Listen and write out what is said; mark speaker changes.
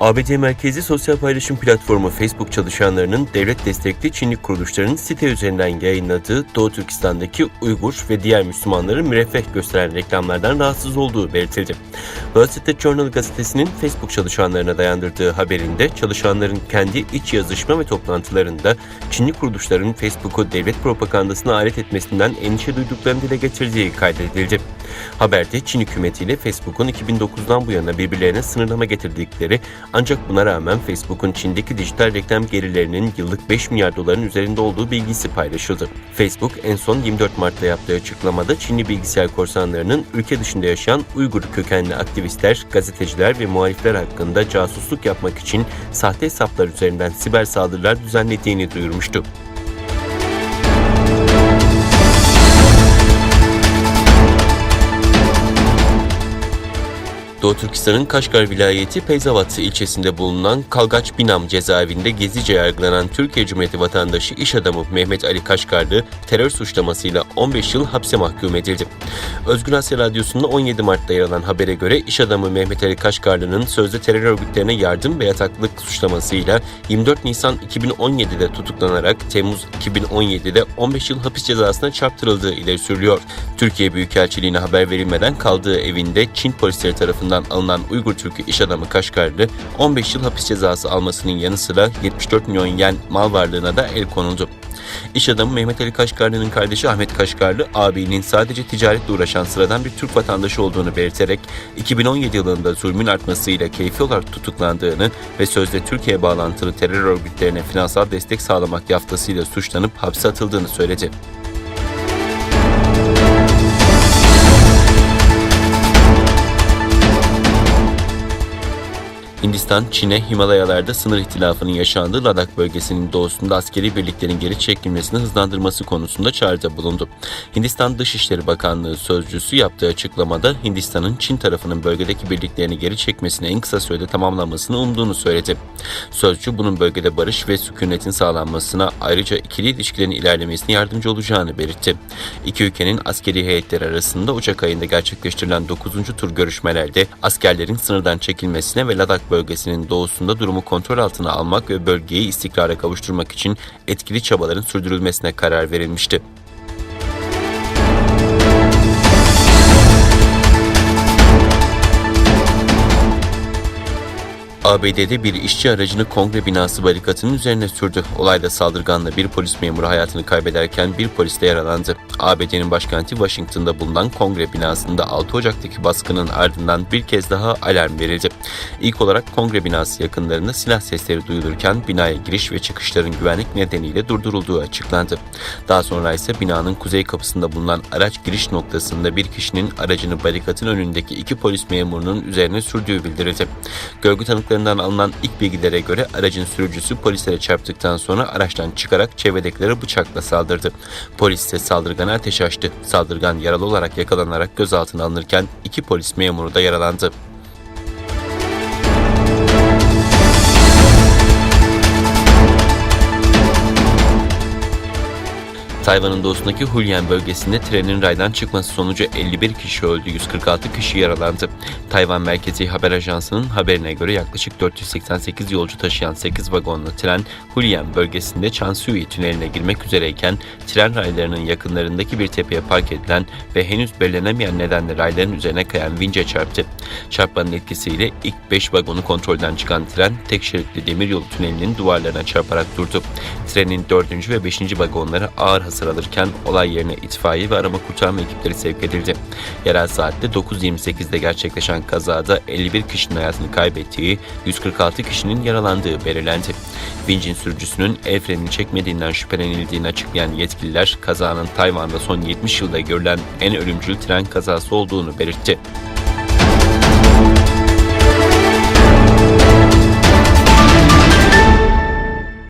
Speaker 1: ABD merkezi sosyal paylaşım platformu Facebook çalışanlarının devlet destekli Çinli kuruluşların site üzerinden yayınladığı Doğu Türkistan'daki Uygur ve diğer Müslümanları müreffeh gösteren reklamlardan rahatsız olduğu belirtildi. Wall Street Journal gazetesinin Facebook çalışanlarına dayandırdığı haberinde çalışanların kendi iç yazışma ve toplantılarında Çinli kuruluşların Facebook'u devlet propagandasına alet etmesinden endişe duyduklarını dile getirdiği kaydedildi. Haberde Çin hükümetiyle Facebook'un 2009'dan bu yana birbirlerine sınırlama getirdikleri ancak buna rağmen Facebook'un Çin'deki dijital reklam gelirlerinin yıllık 5 milyar doların üzerinde olduğu bilgisi paylaşıldı. Facebook en son 24 Mart'ta yaptığı açıklamada Çinli bilgisayar korsanlarının ülke dışında yaşayan Uygur kökenli aktivistler, gazeteciler ve muhalifler hakkında casusluk yapmak için sahte hesaplar üzerinden siber saldırılar düzenlediğini duyurmuştu. Doğu Türkistan'ın Kaşgar vilayeti Peyzavat ilçesinde bulunan Kalgaç Binam cezaevinde gezice yargılanan Türkiye Cumhuriyeti vatandaşı iş adamı Mehmet Ali Kaşgarlı terör suçlamasıyla 15 yıl hapse mahkum edildi. Özgür Asya Radyosu'nda 17 Mart'ta yer alan habere göre iş adamı Mehmet Ali Kaşgarlı'nın sözde terör örgütlerine yardım ve yataklık suçlamasıyla 24 Nisan 2017'de tutuklanarak Temmuz 2017'de 15 yıl hapis cezasına çarptırıldığı ileri sürülüyor. Türkiye Büyükelçiliğine haber verilmeden kaldığı evinde Çin polisleri tarafından alınan Uygur Türk'ü iş adamı Kaşgarlı 15 yıl hapis cezası almasının yanı sıra 74 milyon yen mal varlığına da el konuldu. İş adamı Mehmet Ali Kaşgarlı'nın kardeşi Ahmet Kaşgarlı, abinin sadece ticaretle uğraşan sıradan bir Türk vatandaşı olduğunu belirterek 2017 yılında zulmün artmasıyla keyfi olarak tutuklandığını ve sözde Türkiye bağlantılı terör örgütlerine finansal destek sağlamak yaftasıyla suçlanıp hapse atıldığını söyledi. Hindistan, Çin'e Himalayalarda sınır ihtilafının yaşandığı Ladak bölgesinin doğusunda askeri birliklerin geri çekilmesini hızlandırması konusunda çağrıda bulundu. Hindistan Dışişleri Bakanlığı sözcüsü yaptığı açıklamada Hindistan'ın Çin tarafının bölgedeki birliklerini geri çekmesini en kısa sürede tamamlamasını umduğunu söyledi. Sözcü bunun bölgede barış ve sükunetin sağlanmasına ayrıca ikili ilişkilerin ilerlemesine yardımcı olacağını belirtti. İki ülkenin askeri heyetleri arasında Ocak ayında gerçekleştirilen 9. tur görüşmelerde askerlerin sınırdan çekilmesine ve Ladak bölgesinin doğusunda durumu kontrol altına almak ve bölgeyi istikrara kavuşturmak için etkili çabaların sürdürülmesine karar verilmişti. ABD'de bir işçi aracını kongre binası barikatının üzerine sürdü. Olayda saldırganla bir polis memuru hayatını kaybederken bir polis de yaralandı. ABD'nin başkenti Washington'da bulunan kongre binasında 6 Ocak'taki baskının ardından bir kez daha alarm verildi. İlk olarak kongre binası yakınlarında silah sesleri duyulurken binaya giriş ve çıkışların güvenlik nedeniyle durdurulduğu açıklandı. Daha sonra ise binanın kuzey kapısında bulunan araç giriş noktasında bir kişinin aracını barikatın önündeki iki polis memurunun üzerine sürdüğü bildirildi. Görgü tanıklarından alınan ilk bilgilere göre aracın sürücüsü polislere çarptıktan sonra araçtan çıkarak çevredekilere bıçakla saldırdı. Polis ise saldırgana ateş açtı. Saldırgan yaralı olarak yakalanarak gözaltına alınırken iki polis memuru da yaralandı. Tayvan'ın doğusundaki Hulyen bölgesinde trenin raydan çıkması sonucu 51 kişi öldü, 146 kişi yaralandı. Tayvan Merkezi Haber Ajansı'nın haberine göre yaklaşık 488 yolcu taşıyan 8 vagonlu tren Hulyen bölgesinde Chansui tüneline girmek üzereyken tren raylarının yakınlarındaki bir tepeye park edilen ve henüz belirlenemeyen nedenle rayların üzerine kayan vinçe çarptı. Çarpmanın etkisiyle ilk 5 vagonu kontrolden çıkan tren tek şeritli demiryolu tünelinin duvarlarına çarparak durdu. Trenin 4. ve 5. vagonları ağır hasar alırken olay yerine itfaiye ve arama kurtarma ekipleri sevk edildi. Yerel saatte 9.28'de gerçekleşen kazada 51 kişinin hayatını kaybettiği, 146 kişinin yaralandığı belirlendi. Vincin sürücüsünün el frenini çekmediğinden şüphelenildiğini açıklayan yetkililer kazanın Tayvan'da son 70 yılda görülen en ölümcül tren kazası olduğunu belirtti.